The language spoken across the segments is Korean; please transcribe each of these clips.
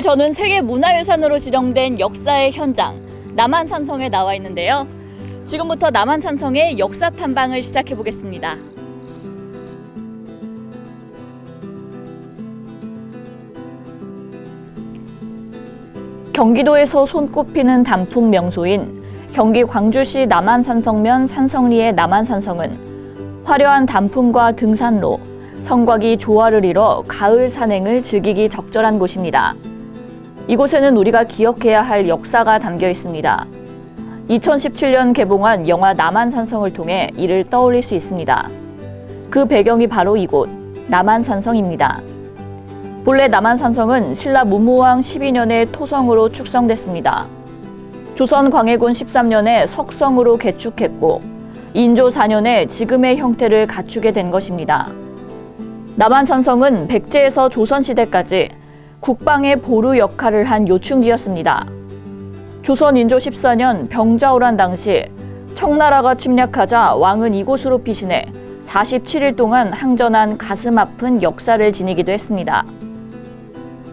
네, 저는 세계 문화유산으로 지정된 역사의 현장 남한산성에 나와 있는데요. 지금부터 남한산성의 역사 탐방을 시작해 보겠습니다. 경기도에서 손꼽히는 단풍 명소인 경기 광주시 남한산성면 산성리의 남한산성은 화려한 단풍과 등산로, 성곽이 조화를 이뤄 가을 산행을 즐기기 적절한 곳입니다. 이곳에는 우리가 기억해야 할 역사가 담겨 있습니다. 2017년 개봉한 영화 남한산성을 통해 이를 떠올릴 수 있습니다. 그 배경이 바로 이곳 남한산성입니다. 본래 남한산성은 신라 문무왕 12년에 토성으로 축성됐습니다. 조선 광해군 13년에 석성으로 개축했고 인조 4년에 지금의 형태를 갖추게 된 것입니다. 남한산성은 백제에서 조선시대까지 국방의 보루 역할을 한 요충지였습니다. 조선 인조 14년 병자호란 당시 청나라가 침략하자 왕은 이곳으로 피신해 47일 동안 항전한 가슴 아픈 역사를 지니기도 했습니다.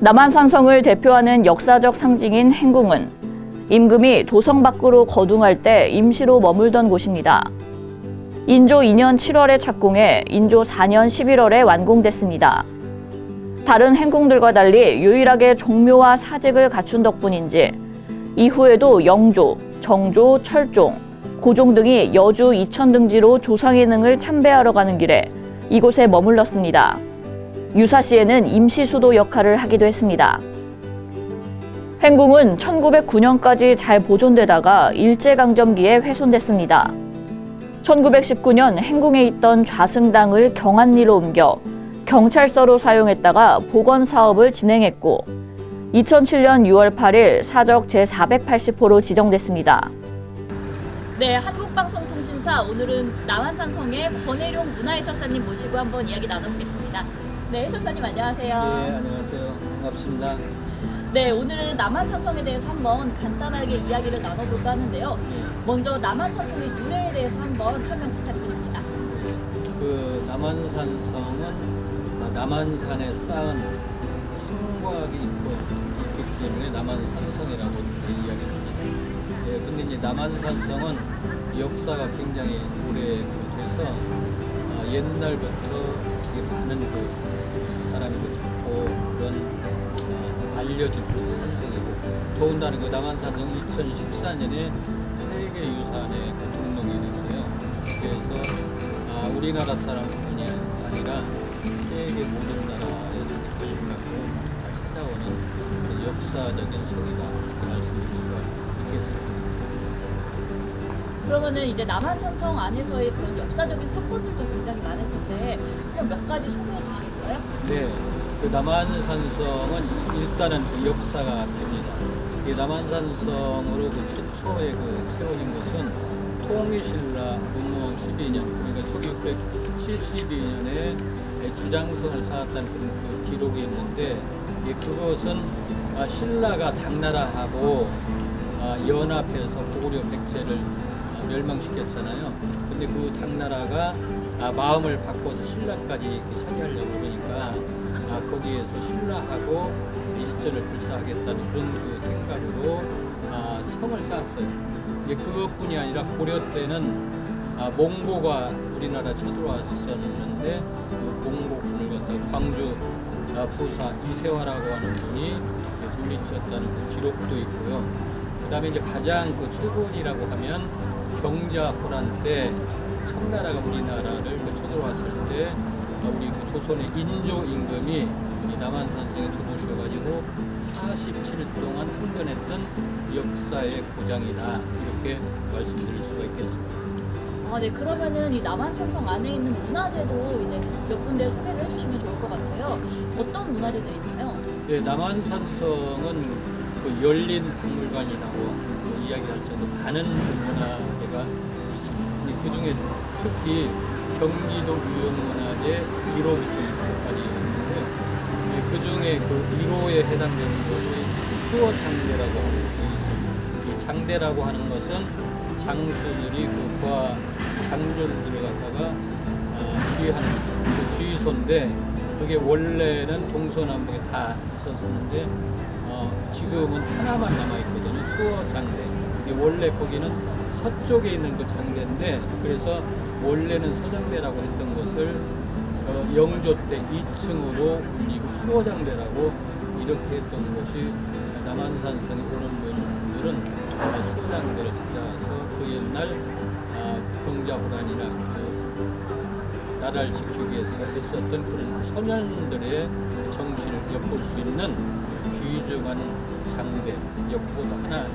남한산성을 대표하는 역사적 상징인 행궁은 임금이 도성 밖으로 거둥할 때 임시로 머물던 곳입니다. 인조 2년 7월에 착공해 인조 4년 11월에 완공됐습니다. 다른 행궁들과 달리 유일하게 종묘와 사직을 갖춘 덕분인지 이후에도 영조, 정조, 철종, 고종 등이 여주 이천 등지로 조상의 능을 참배하러 가는 길에 이곳에 머물렀습니다. 유사시에는 임시수도 역할을 하기도 했습니다. 행궁은 1909년까지 잘 보존되다가 일제강점기에 훼손됐습니다. 1919년 행궁에 있던 좌승당을 경안리로 옮겨 경찰서로 사용했다가 복원 사업을 진행했고 2007년 6월 8일 사적 제480호로 지정됐습니다. 네, 한국방송통신사 오늘은 남한산성의 권혜룡 문화해설사님 모시고 한번 이야기 나눠보겠습니다. 네, 해설사님 안녕하세요. 네, 안녕하세요. 반갑습니다. 네, 오늘은 남한산성에 대해서 한번 간단하게 이야기를 나눠볼까 하는데요. 먼저 남한산성의 유래에 대해서 한번 설명 부탁드립니다. 그 남한산성은 아, 남한산에 쌓은 성곽이 있고 있기 때문에 남한산성이라고 이야기를 합니다. 예, 근데 이제 남한산성은 역사가 굉장히 오래돼서 아, 옛날부터 많은 그 사람이 그 찾고 그런 아, 알려진 그 산성이고 더군다나 그 남한산성 2014년에 세계 유산에 그 등록이 됐어요. 그래서 아, 우리나라 사람뿐이 아니라 세계 모든 나라에서 갖고 다 찾아오는 그런 역사적인 소리다 이렇게 말씀드릴 수가 있겠습니다. 그러면은 이제 남한 산성 안에서의 그런 역사적인 사건들도 굉장히 많을 텐데 그럼 몇 가지 소개해 주시겠어요? 네, 그 남한 산성은 일단은 그 역사가 됩니다. 이 남한 산성으로 그 최초의 그 세워진 것은 통일신라 문무왕 12년, 그러니까 1672년에 주장성을 쌓았다는 그런 그 기록이 있는데 예, 그것은 아, 신라가 당나라하고 아, 연합해서 고구려 백제를 아, 멸망시켰잖아요. 근데 그 당나라가 아, 마음을 바꿔서 신라까지 차지하려고 그러니까 아, 거기에서 신라하고 일전을 불사하겠다는 그런 그 생각으로 아, 성을 쌓았어요. 예, 그것뿐이 아니라 고려 때는 아, 몽고가 우리나라 쳐들어왔었는데 그 몽고 군을 갖다가 광주 아, 부사 이세화라고 하는 분이 물리쳤다는 그 기록도 있고요. 그 다음에 이제 가장 그 초본이라고 하면 경자 호란 때 청나라가 우리나라를 그 쳐들어왔을 때 아, 우리 그 조선의 인조 임금이 이 남한산성에 들어오셔가지고 47일 동안 항변했던 역사의 고장이다 이렇게 말씀드릴 수가 있겠습니다. 아, 네. 그러면은 이 남한산성 안에 있는 문화재도 이제 몇 군데 소개를 해주시면 좋을 것 같아요. 어떤 문화재들이 있나요? 예, 남한산성은 그 열린 박물관이라고 그 이야기할 정도 많은 문화재가 있습니다. 그 중에 특히 경기도 유형문화재 1호부터 6호까지 있는데 예, 그 중에 그 1호에 해당되는 것이 수어장대라고 하는 것이 있습니다. 이 장대라고 하는 것은 장수들이 그 부하 장졸들을 갖다가 아, 주의하는 그 주의소인데 그게 원래는 동서남북에 다 있었었는데 어, 어, 지금은 하나만 남아 있거든요. 수어 장대. 이게 원래 거기는 서쪽에 있는 그 장대인데 그래서 원래는 서장대라고 했던 것을 어, 영조 때 2층으로 옮기고 수어장대라고 이렇게 했던 것이 남한산성에 오는 분들 은 어, 수어장대를 찾아와서 그 옛날 아, 병자호란이나 그 나라를 지키기 위해서 했었던 그런 소년들의 정신을 엿볼 수 있는 귀중한 장대 역보도 하나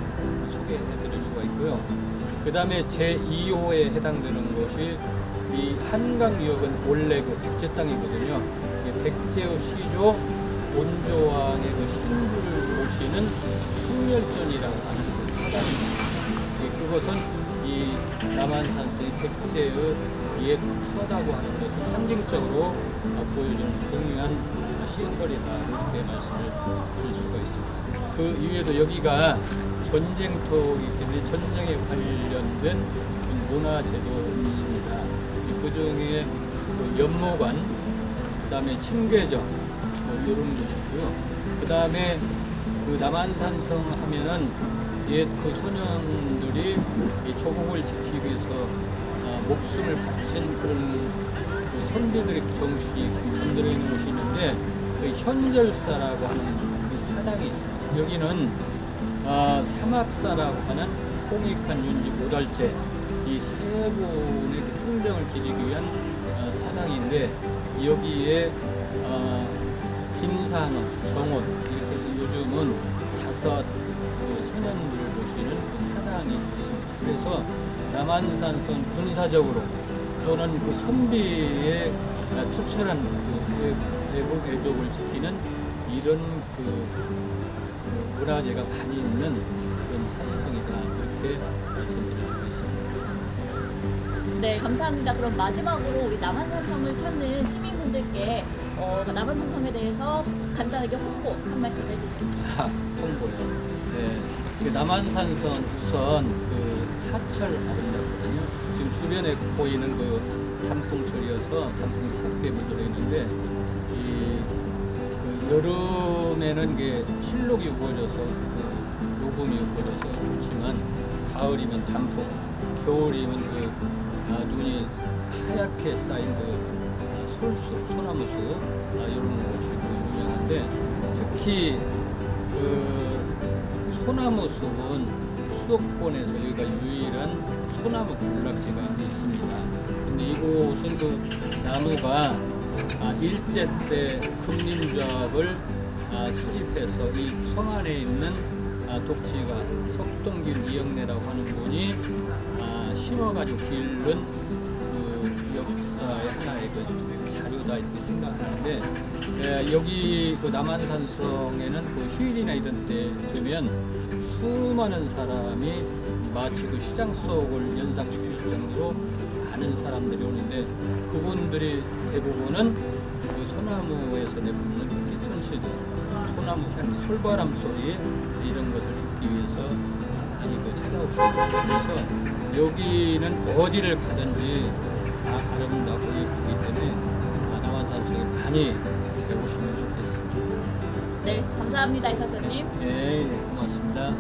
소개해 드릴 수가 있고요. 그 다음에 제2호에 해당되는 것이 이 한강 유역은 원래 그 백제 땅이거든요. 백제의 시조 온조왕의 그 신부를 모시는 숙멸전이라고 하는 그 사당입니다. 예, 그것은 이 남한산성의 백제의 옛 터다고 하는 것을 상징적으로 어, 보여주는 중요한 시설이다 이렇게 말씀을 드릴 수가 있습니다. 그 이외에도 여기가 전쟁터이기 때문에 전쟁에 관련된 문화재도 있습니다. 그 중에 그 연모관, 그 다음에 침괴정 뭐 이런 것이고요. 그 다음에 그 남한산성 하면은 옛 그 소년들이 이 조국을 지키기 위해서 아, 목숨을 바친 그런 그 선비들의 정신이 잠들어 있는 곳이 있는데 그 현절사라고 하는 그 사당이 있습니다. 여기는 아, 사막사라고 하는 홍익한 윤지 오달제 이 세 분의 그 충정을 기리기 위한 어, 사당인데 여기에 어, 김산원, 정원 이렇게 해서 요즘은 다섯 그 소년들을 모시는 그 사당이 있습니다. 그래서 남한산선 군사적으로 또는 그 선비의 어, 투철한 그 애- 애국 애족을 지키는 이런 그그 문화재가 많이 있는 그런 산성이다 이렇게 말씀드릴 수가 있습니다. 네, 감사합니다. 그럼 마지막으로 우리 남한산성을 찾는 시민분들께 어, 남한산성에 대해서 간단하게 홍보 한 말씀 해주세요. 아, 홍보요. 네. 그 남한산선 우선 그 사철 아름답거든요. 지금 주변에 보이는 그 단풍철이어서 단풍이 곱게 물 들어 있는데 이 그 여름에는 이게 실록이 우거져서 그 녹음이 우거져서 좋지만 가을이면 단풍, 겨울이면 그 아, 눈이 하얗게 쌓인 그 아, 솔숲, 소나무숲 아, 이런 곳이 그 유명한데 특히 그 소나무 숲은 수도권에서 여기가 유일한 소나무 군락지가 있습니다. 근데 이곳은 그 나무가 아, 일제 때 금림조합을 아, 수립해서 이 성 안에 있는 아, 독지가 석동길 이영래라고 하는 분이 아, 심어가지고 기른 그 역사의 하나의 그 자료다 이렇게 생각하는데 에, 여기 그 남한산성에는 그 휴일이나 이런 때 되면 수많은 사람이 마치 그 시장 속을 연상시킬 정도로 많은 사람들이 오는데 그분들이 대부분은 그 소나무에서 내뿜는 피톤치드, 소나무 향기, 솔바람 소리 이런 것을 듣기 위해서 많이 그 찾아오십니다. 그래서 여기는 어디를 가든지 다 아름답고 예쁘기 때문에 아, 남한산성에 많이 해보시면 좋겠습니다. 네, 감사합니다, 이사사님. 네, 고맙습니다.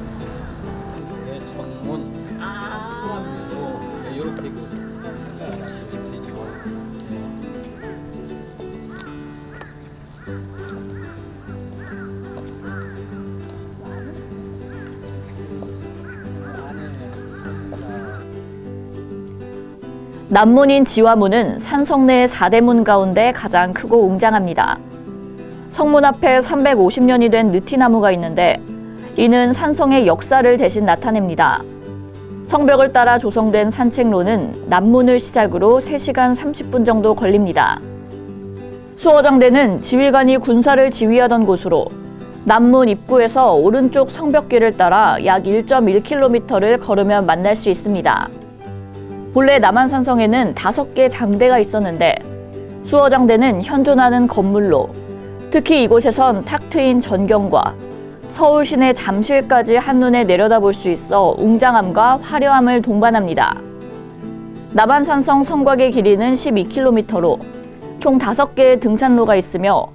네, 정문, 아, 수암도 네, 이렇게 그 생각을 하시면 되죠. 네. 남문인 지화문은 산성 내 4대문 가운데 가장 크고 웅장합니다. 성문 앞에 350년이 된 느티나무가 있는데 이는 산성의 역사를 대신 나타냅니다. 성벽을 따라 조성된 산책로는 남문을 시작으로 3시간 30분 정도 걸립니다. 수어장대는 지휘관이 군사를 지휘하던 곳으로 남문 입구에서 오른쪽 성벽길을 따라 약 1.1km를 걸으면 만날 수 있습니다. 본래 남한산성에는 다섯 개 장대가 있었는데 수어장대는 현존하는 건물로 특히 이곳에선 탁 트인 전경과 서울 시내 잠실까지 한눈에 내려다볼 수 있어 웅장함과 화려함을 동반합니다. 남한산성 성곽의 길이는 12km로 총 5개의 등산로가 있으며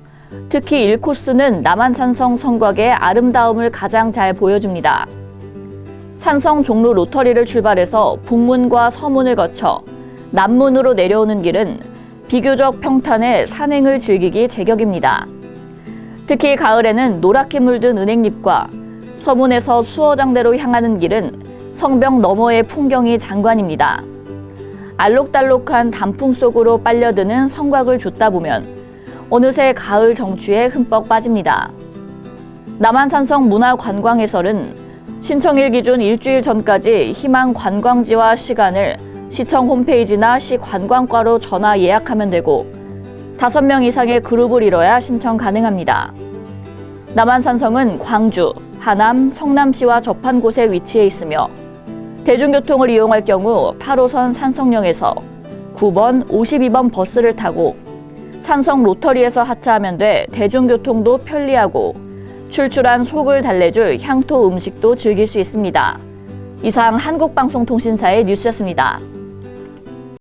특히 1코스는 남한산성 성곽의 아름다움을 가장 잘 보여줍니다. 산성 종로 로터리를 출발해서 북문과 서문을 거쳐 남문으로 내려오는 길은 비교적 평탄해 산행을 즐기기 제격입니다. 특히 가을에는 노랗게 물든 은행잎과 서문에서 수어장대로 향하는 길은 성벽 너머의 풍경이 장관입니다. 알록달록한 단풍 속으로 빨려드는 성곽을 줬다 보면 어느새 가을 정취에 흠뻑 빠집니다. 남한산성 문화관광해설은 신청일 기준 일주일 전까지 희망 관광지와 시간을 시청 홈페이지나 시 관광과로 전화 예약하면 되고 5명 이상의 그룹을 이뤄야 신청 가능합니다. 남한산성은 광주, 하남, 성남시와 접한 곳에 위치해 있으며 대중교통을 이용할 경우 8호선 산성역에서 9번, 52번 버스를 타고 산성 로터리에서 하차하면 돼 대중교통도 편리하고 출출한 속을 달래줄 향토 음식도 즐길 수 있습니다. 이상 한국방송통신사의 뉴스였습니다.